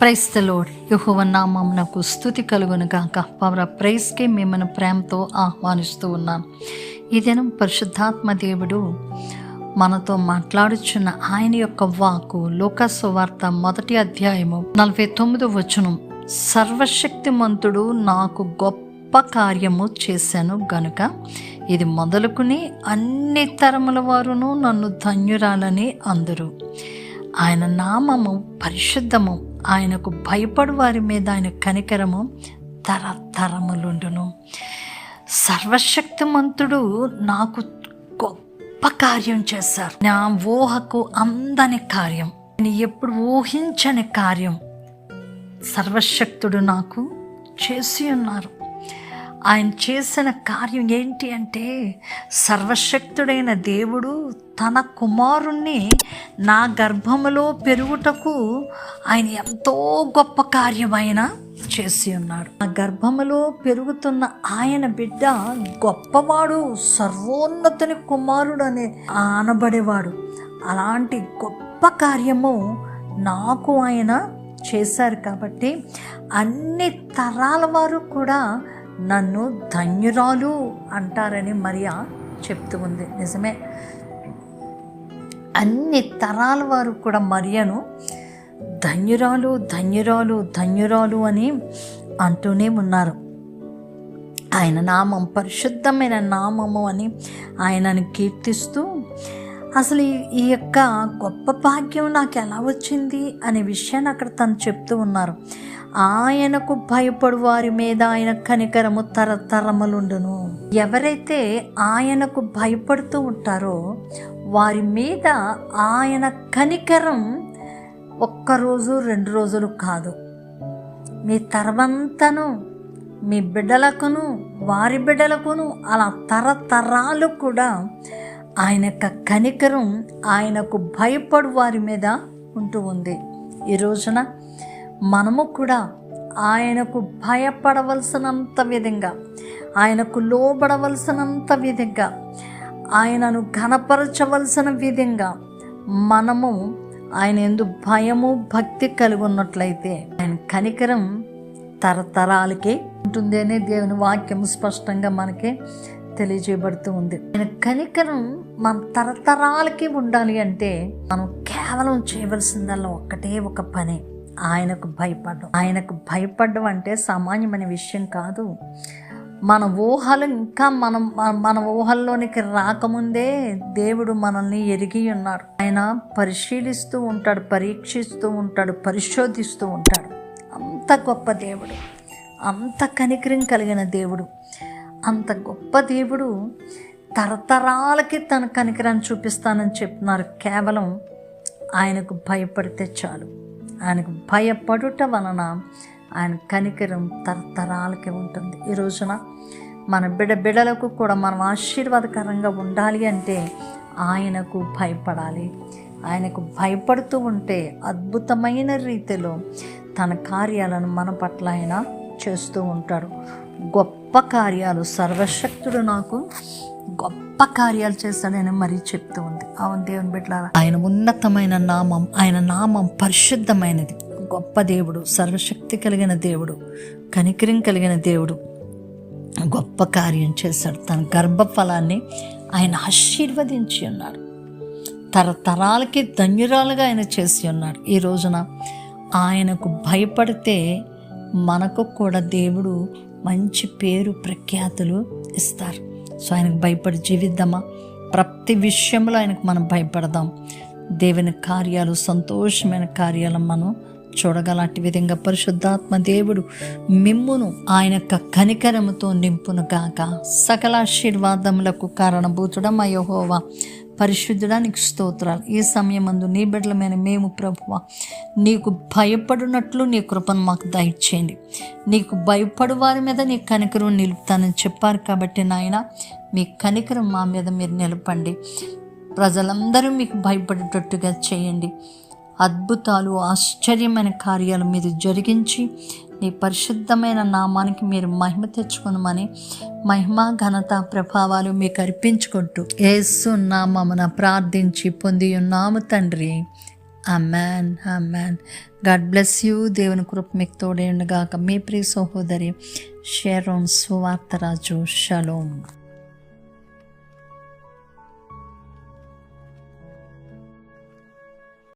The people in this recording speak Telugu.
ప్రైస్తలోడ్ యహోవ నాకు స్థుతి కలుగును గాక. పవర ప్రైస్కి మిమ్మల్ని ప్రేమతో ఆహ్వానిస్తూ ఉన్నాను ఈ దినం పరిశుద్ధాత్మ దేవుడు మనతో మాట్లాడుచున్న ఆయన యొక్క వాకు లోకస్ వార్త మొదటి అధ్యాయము నలభై తొమ్మిదో వచనం. సర్వశక్తిమంతుడు నాకు గొప్ప కార్యము చేశాను గనుక ఇది మొదలుకుని అన్ని తరముల వారును నన్ను ధన్యురాలని అందరూ. ఆయన నామము పరిశుద్ధము. ఆయనకు భయపడు వారి మీద ఆయన కనికరము తరతరములుండును. సర్వశక్తిమంతుడు నాకు గొప్ప కార్యం చేశారు. నా ఊహకు అందని కార్యం. నేను ఎప్పుడు ఊహించని కార్యం. సర్వశక్తుడు నాకు చేసి ఉన్నారు. ఆయన చేసిన కార్యం ఏంటి అంటే సర్వశక్తుడైన దేవుడు తన కుమారుణ్ణి నా గర్భములో పెరుగుటకు ఆయన ఎంతో గొప్ప కార్యమైన చేసి ఉన్నాడు. ఆ గర్భములో పెరుగుతున్న ఆయన బిడ్డ గొప్పవాడు సర్వోన్నతుని కుమారుడు అనే ఆనబడేవాడు అలాంటి గొప్ప కార్యము నాకు ఆయన చేశారు కాబట్టి అన్ని తరాల వారు కూడా నన్ను ధన్యురాలు అంటారని మరియా చెప్తూ ఉంది. నిజమే. అన్ని తరాల వారు కూడా మరియను ధన్యురాలు ధన్యురాలు ధన్యురాలు అని అంటూనే ఉన్నారు. ఆయన నామం పరిశుద్ధమైన నామము అని ఆయనను కీర్తిస్తూ అసలు ఈ యొక్క గొప్ప భాగ్యం నాకు ఎలా వచ్చింది అనే విషయాన్ని అక్కడ తను చెప్తూ ఉన్నారు. ఆయనకు భయపడు వారి మీద ఆయన కనికరము తరతరములుండును. ఎవరైతే ఆయనకు భయపడుతూ ఉంటారో వారి మీద ఆయన కనికరం ఒక్కరోజు రెండు రోజులు కాదు. మీ తరమంతను మీ బిడ్డలకును వారి బిడ్డలకును అలా తరతరాలు కూడా ఆయన యొక్క కనికరం ఆయనకు భయపడు వారి మీద ఉంటూ ఉంది. ఈ రోజున మనము కూడా ఆయనకు భయపడవలసినంత విధంగా ఆయనకు లోబడవలసినంత విధంగా ఆయనను ఘనపరచవలసిన విధంగా మనము ఆయన ఎందు భయము భక్తి కలిగి ఉన్నట్లయితే ఆయన కనికరం తరతరాలకే ఉంటుంది అనే దేవుని వాక్యం స్పష్టంగా మనకి తెలియజేయబడుతూ ఉంది. ఆయన కనికరం మన తరతరాలకి ఉండాలి అంటే మనం కేవలం చేయవలసిందల్లా ఒక్కటే ఒక పని ఆయనకు భయపడడం. ఆయనకు భయపడడం అంటే సామాన్యమైన విషయం కాదు. మన ఊహలు ఇంకా మనం మన ఊహల్లోనికి రాకముందే దేవుడు మనల్ని ఎరిగి ఉన్నాడు ఆయన పరిశీలిస్తూ ఉంటాడు పరీక్షిస్తూ ఉంటాడు పరిశోధిస్తూ ఉంటాడు. అంత గొప్ప దేవుడు అంత కనికరం కలిగిన దేవుడు. అంత గొప్ప దేవుడు తరతరాలకి తన కనికరాన్ని చూపిస్తానని చెప్తున్నారు. కేవలం ఆయనకు భయపడితే చాలు. ఆయనకు భయపడుట వలన ఆయన కనికరం తరతరాలకి ఉంటుంది. ఈ రోజున మన బిడ బిడలకు కూడా మనం ఆశీర్వాదకరంగా ఉండాలి అంటే ఆయనకు భయపడాలి. ఆయనకు భయపడుతూ ఉంటే అద్భుతమైన రీతిలో తన కార్యాలను మన పట్ల ఆయన చేస్తూ ఉంటాడు. గొప్ప కార్యాలు సర్వశక్తుడు నాకు గొప్ప కార్యాలు చేస్తాడని మరీ చెప్తూ ఉంది. అవును దేవుని బిడ్డలారా ఆయన ఉన్నతమైన నామం ఆయన నామం పరిశుద్ధమైనది. గొప్ప దేవుడు సర్వశక్తి కలిగిన దేవుడు కనికరం కలిగిన దేవుడు గొప్ప కార్యం చేశాడు. తన గర్భఫలాన్ని ఆయన ఆశీర్వదించి ఉన్నాడు. తరతరాలకి ధన్యురాలుగా ఆయన చేసి ఉన్నాడు. ఈ రోజున ఆయనకు భయపడితే మనకు కూడా దేవుడు మంచి పేరు ప్రఖ్యాతులు ఇస్తారు. సో ఆయనకు భయపడి జీవిద్దామా? ప్రతి విషయంలో ఆయనకు మనం భయపడదాం. దేవుని కార్యాలు సంతోషమైన కార్యాలను మనం చూడగలాంటి విధంగా పరిశుద్ధాత్మ దేవుడు మిమ్మును ఆయన యొక్క కనికరముతో నింపును కాక సకల ఆశీర్వాదములకు కారణభూతుడమ్మ యహోవా? పరిశుద్ధుడానికి స్తోత్రాలు. ఈ సమయమందు నీ బిడ్డలమైన మేము ప్రభువ నీకు భయపడినట్లు నీ కృపను మాకు దయచేయండి. నీకు భయపడు వారి మీద నీ కనికరం నిలుపుతానని చెప్పారు కాబట్టి నాయన మీ కనికరం మా మీద మీరు నిలపండి. ప్రజలందరూ మీకు భయపడేటట్టుగా చేయండి. అద్భుతాలు ఆశ్చర్యమైన కార్యాలు మీరు జరిగించి నీ పరిశుద్ధమైన నామానికి మీరు మహిమ తెచ్చుకునమని మహిమ ఘనత ప్రభావాలు మీకు అర్పించుకుంటూ ఏసు నామమున ప్రార్థించి పొంది ఉన్నాము తండ్రి. Amen amen God bless you దేవుని కృప మీకు తోడే ఉండగాక మీ ప్రియ సహోదరి షేరోన్ సువార్తరాజు షలోమ్